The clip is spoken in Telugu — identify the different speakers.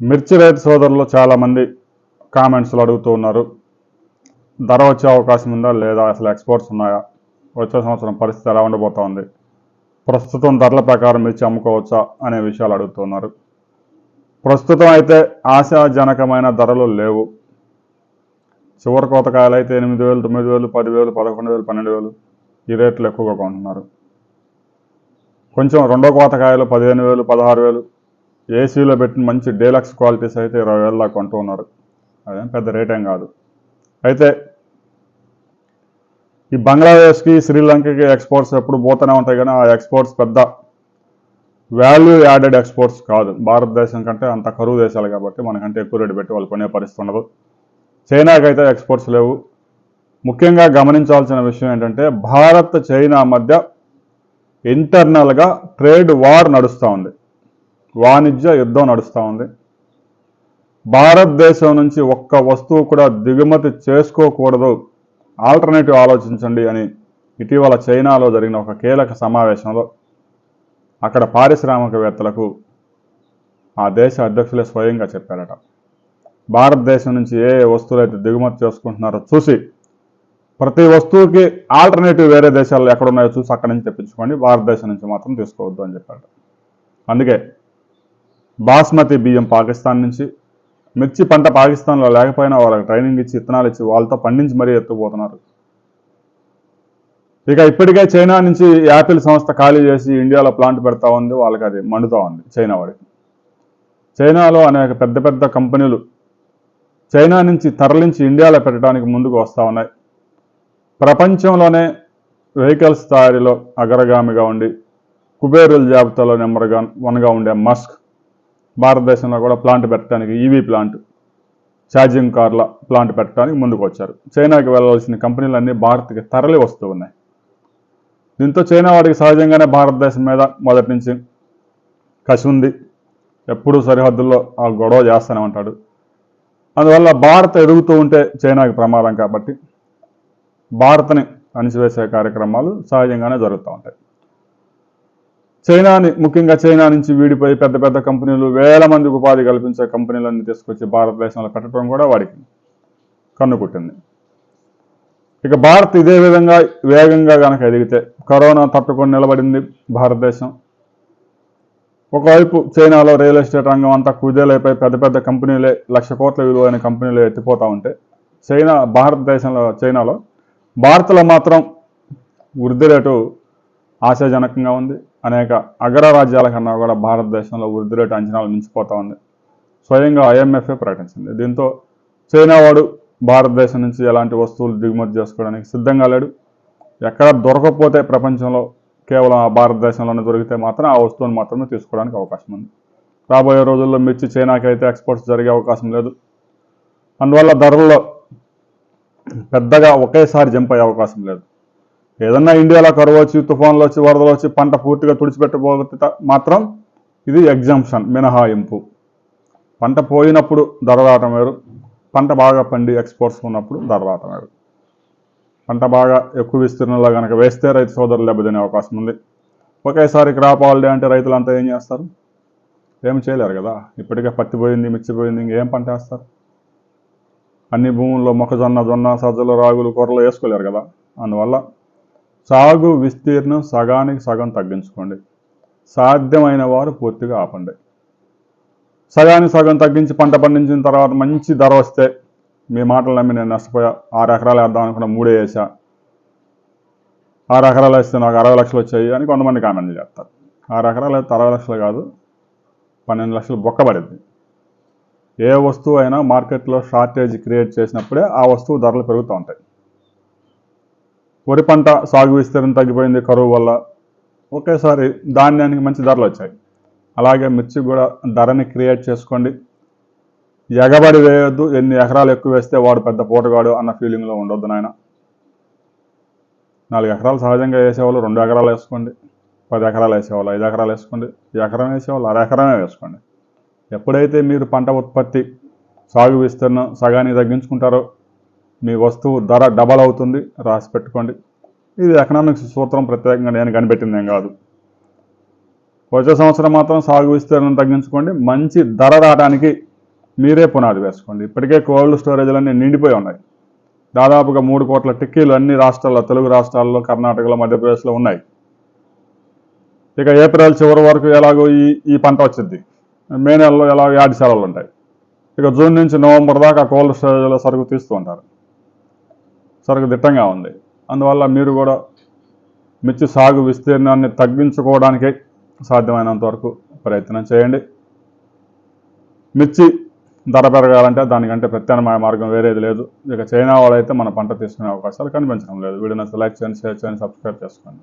Speaker 1: మిర్చి రైతు సోదరులు చాలామంది కామెంట్స్లో అడుగుతూ ఉన్నారు. ధర వచ్చే అవకాశం ఉందా లేదా? అసలు ఎక్స్పోర్ట్స్ ఉన్నాయా? వచ్చే సంవత్సరం పరిస్థితి ఎలా ఉండబోతా ఉంది? ప్రస్తుతం ధరల ప్రకారం మిర్చి అమ్ముకోవచ్చా అనే విషయాలు అడుగుతున్నారు ప్రస్తుతం అయితే ఆశాజనకమైన ధరలు లేవు. చివరి కోతకాయలు అయితే ఎనిమిది వేలు తొమ్మిది వేలు పదివేలు పదకొండు వేలు పన్నెండు వేలు ఈ రేట్లు ఎక్కువగా కొంటున్నారు. కొంచెం రెండో కోతకాయలు పదిహేను వేలు పదహారు వేలు ఏసీలో పెట్టిన మంచి డీలక్స్ క్వాలిటీస్ అయితే ఇరవై వేల దాకా కొంటూ ఉన్నారు. అదేం పెద్ద రేట్ ఏం కాదు. అయితే ఈ బంగ్లాదేశ్కి శ్రీలంకకి ఎక్స్పోర్ట్స్ ఎప్పుడు పోతూనే ఉంటాయి కానీ ఆ ఎక్స్పోర్ట్స్ పెద్ద వాల్యూ యాడెడ్ ఎక్స్పోర్ట్స్ కాదు. భారతదేశం కంటే అంత కరువు దేశాలు కాబట్టి మనకంటే ఎక్కువ రేటు పెట్టి వాళ్ళు కొనే పరిస్థితి ఉండదు. చైనాకి అయితే ఎక్స్పోర్ట్స్ లేవు. ముఖ్యంగా గమనించాల్సిన విషయం ఏంటంటే భారత్ చైనా మధ్య ఇంటర్నల్గా ట్రేడ్ వార్ నడుస్తూ ఉంది. వాణిజ్య యుద్ధం నడుస్తూ ఉంది. భారతదేశం నుంచి ఒక్క వస్తువు కూడా దిగుమతి చేసుకోకూడదు. ఆల్టర్నేటివ్ ఆలోచించండి అని ఇటీవల చైనాలో జరిగిన ఒక కీలక సమావేశంలో అక్కడ పారిశ్రామికవేత్తలకు ఆ దేశ అధ్యక్షులే స్వయంగా చెప్పారట. భారతదేశం నుంచి ఏ ఏ వస్తువులు అయితే దిగుమతి చేసుకుంటున్నారో చూసి ప్రతి వస్తువుకి ఆల్టర్నేటివ్ వేరే దేశాల్లో ఎక్కడున్నాయో చూసి అక్కడి నుంచి తెప్పించుకోండి భారతదేశం నుంచి మాత్రం తీసుకోవద్దు అని చెప్పారట. అందుకే బాస్మతి బియ్యం పాకిస్తాన్ నుంచి మిర్చి పంట పాకిస్తాన్లో లేకపోయినా వాళ్ళకి ట్రైనింగ్ ఇచ్చి ఇత్తనాలు ఇచ్చి వాళ్ళతో పండించి మరీ ఎత్తుకుపోతున్నారు. ఇక ఇప్పటికే చైనా నుంచి యాపిల్ సంస్థ ఖాళీ చేసి ఇండియాలో ప్లాంట్ పెడతా ఉంది వాళ్ళకి అది మండుతూ ఉంది చైనా వాడికి చైనాలో అనేక పెద్ద పెద్ద కంపెనీలు చైనా నుంచి తరలించి ఇండియాలో పెట్టడానికి ముందుకు వస్తూ ఉన్నాయి. ప్రపంచంలోనే వెహికల్స్ తయారీలో అగ్రగామిగా ఉండి కుబేరుల జాబితాలో నెంబర్గా వన్గా ఉండే మస్క్ భారతదేశంలో కూడా ప్లాంట్ పెట్టడానికి ఈవీ ప్లాంట్ ఛార్జింగ్ కార్ల ప్లాంట్ పెట్టడానికి ముందుకు వచ్చారు. చైనాకి వెళ్ళవలసిన కంపెనీలన్నీ భారత్కి తరలి వస్తూ ఉన్నాయి. దీంతో చైనా వాడికి సహజంగానే భారతదేశం మీద మొదటి నుంచి కసి ఉంది. ఎప్పుడూ సరిహద్దుల్లో ఆ గొడవ చేస్తూనే ఉంటాడు. అందువల్ల భారత్ ఎదుగుతూ ఉంటే చైనాకి ప్రమాదం కాబట్టి భారత్ని అణిచివేసే కార్యక్రమాలు సహజంగానే జరుగుతూ ఉంటాయి. చైనాని ముఖ్యంగా చైనా నుంచి వీడిపోయి పెద్ద పెద్ద కంపెనీలు వేల మందికి ఉపాధి కల్పించే కంపెనీలన్నీ తీసుకొచ్చి భారతదేశంలో పెట్టడం కూడా వాడికి కన్నుకుట్టింది ఇక భారత్ ఇదే విధంగా వేగంగా కనుక ఎదిగితే కరోనా తట్టుకొని నిలబడింది భారతదేశం. ఒకవైపు చైనాలో రియల్ ఎస్టేట్ రంగం అంతా కుదేలైపోయి పెద్ద పెద్ద కంపెనీలే లక్ష కోట్ల విలువైన కంపెనీలు ఎత్తిపోతూ ఉంటే చైనా భారతదేశంలో చైనాలో భారత్లో మాత్రం వృద్ధి రేటు ఆశాజనకంగా ఉంది. అనేక అగ్రరాజ్యాల కన్నా కూడా భారతదేశంలో వృద్ధి రేటు అంచనాలు మించిపోతా ఉంది. స్వయంగా ఐఎంఎఫ్ఏ ప్రకటించింది. దీంతో చైనా వాడు భారతదేశం నుంచి ఎలాంటి వస్తువులు దిగుమతి చేసుకోవడానికి సిద్ధంగా లేడు. ఎక్కడ దొరకకపోతే ప్రపంచంలో కేవలం ఆ భారతదేశంలోనే దొరికితే మాత్రం ఆ వస్తువును మాత్రమే తీసుకోవడానికి అవకాశం ఉంది. రాబోయే రోజుల్లో మిర్చి చైనాకి అయితే ఎక్స్పోర్ట్స్ జరిగే అవకాశం లేదు. అందువల్ల ధరల్లో పెద్దగా ఒకేసారి జంప్ అయ్యే అవకాశం లేదు. ఏదన్నా ఇండియాలో కరువు వచ్చి తుఫాన్లు వచ్చి వరదలు వచ్చి పంట పూర్తిగా తుడిచిపెట్టబోతే మాత్రం ఇది ఎగ్జామ్షన్ మినహాయింపు. పంట పోయినప్పుడు ధర రావటం వేరు పంట బాగా పండి ఎక్స్పోర్ట్స్ ఉన్నప్పుడు ధర రావటం వేరు. పంట బాగా ఎక్కువ విస్తీర్ణంలో కనుక వేస్తే రైతు సోదరులు దెబ్బతినే అవకాశం ఉంది. ఒకేసారి క్రాప్ హాలిడే అంటే రైతులంతా ఏం చేస్తారు? ఏం చేయలేరు కదా. ఇప్పటికే పత్తి పోయింది మిర్చి పోయింది ఇంకేం పంట వేస్తారు? అన్ని భూముల్లో మొక్కజొన్న జొన్న సజ్జలు రాగులు కూరలు వేసుకోలేరు కదా. అందువల్ల సాగు విస్తీర్ణం సగానికి సగం తగ్గించుకోండి. సాధ్యమైన వారు పూర్తిగా ఆపండి. సగానికి సగం తగ్గించి పంట పండించిన తర్వాత మంచి ధర వస్తే మీ మాటలు నమ్మి నేను నష్టపోయా. ఆరు ఎకరాలు వేద్దాం అనుకున్న మూడే వేసా. ఆరు ఎకరాలు వేస్తే నాకు అరవై లక్షలు వచ్చాయి అని కొంతమంది కామెంట్లు చేస్తారు. ఆరు ఎకరాలు అయితే అరవై లక్షలు కాదు పన్నెండు లక్షలు బొక్కబడింది. ఏ వస్తువు అయినా మార్కెట్లో షార్టేజ్ క్రియేట్ చేసినప్పుడే ఆ వస్తువు ధరలు పెరుగుతూ ఉంటాయి. వరి పంట సాగు విస్తీర్ణం తగ్గిపోయింది కరువు వల్ల ఒకేసారి ధాన్యానికి మంచి ధరలు వచ్చాయి. అలాగే మిర్చి కూడా ధరని క్రియేట్ చేసుకోండి. ఎగబడి వేయొద్దు ఎన్ని ఎకరాలు ఎక్కువ వేస్తే వాడు పెద్ద పూటగాడు అన్న ఫీలింగ్లో ఉండొద్దు నాయన. నాలుగు ఎకరాలు సహజంగా వేసేవాళ్ళు రెండు ఎకరాలు వేసుకోండి పది ఎకరాలు వేసేవాళ్ళు ఐదు ఎకరాలు వేసుకోండి ఎకరం వేసేవాళ్ళు అర ఎకరమే వేసుకోండి. ఎప్పుడైతే మీరు పంట ఉత్పత్తి సాగు విస్తీర్ణం సగానికి తగ్గించుకుంటారో మీ వస్తువు ధర డబల్ అవుతుంది రాసి పెట్టుకోండి. ఇది ఎకనామిక్స్ సూత్రం ప్రత్యేకంగా నేను కనిపెట్టింది ఏం కాదు. వచ్చే సంవత్సరం మాత్రం సాగు విస్తీర్ణం తగ్గించుకోండి. మంచి ధర రావడానికి మీరే పునాది వేసుకోండి. ఇప్పటికే కోల్డ్ స్టోరేజ్లన్నీ నిండిపోయి ఉన్నాయి. దాదాపుగా మూడు కోట్ల టిక్కీలు అన్ని రాష్ట్రాల్లో తెలుగు రాష్ట్రాల్లో కర్ణాటకలో మధ్యప్రదేశ్లో ఉన్నాయి. ఇక ఏప్రిల్ చివరి వరకు ఎలాగో ఈ ఈ పంట వచ్చింది మే నెలలో ఎలాగో యాడిశాలలు ఉంటాయి. ఇక జూన్ నుంచి నవంబర్ దాకా కోల్డ్ స్టోరేజ్లో సరుకు తీస్తూ ఉంటారు. సరుకు ఉంది. అందువల్ల మీరు కూడా మిర్చి సాగు విస్తీర్ణాన్ని తగ్గించుకోవడానికి సాధ్యమైనంత వరకు ప్రయత్నం చేయండి. మిర్చి ధర పెరగాలంటే దానికంటే ప్రత్యామ్నాయ మార్గం వేరేది లేదు. ఇక చైనా వాళ్ళైతే మన పంట తీసుకునే అవకాశాలు కనిపించడం లేదు. వీడియోని సెలెక్ట్ చేయండి షేర్ చేయండి సబ్స్క్రైబ్ చేసుకోండి.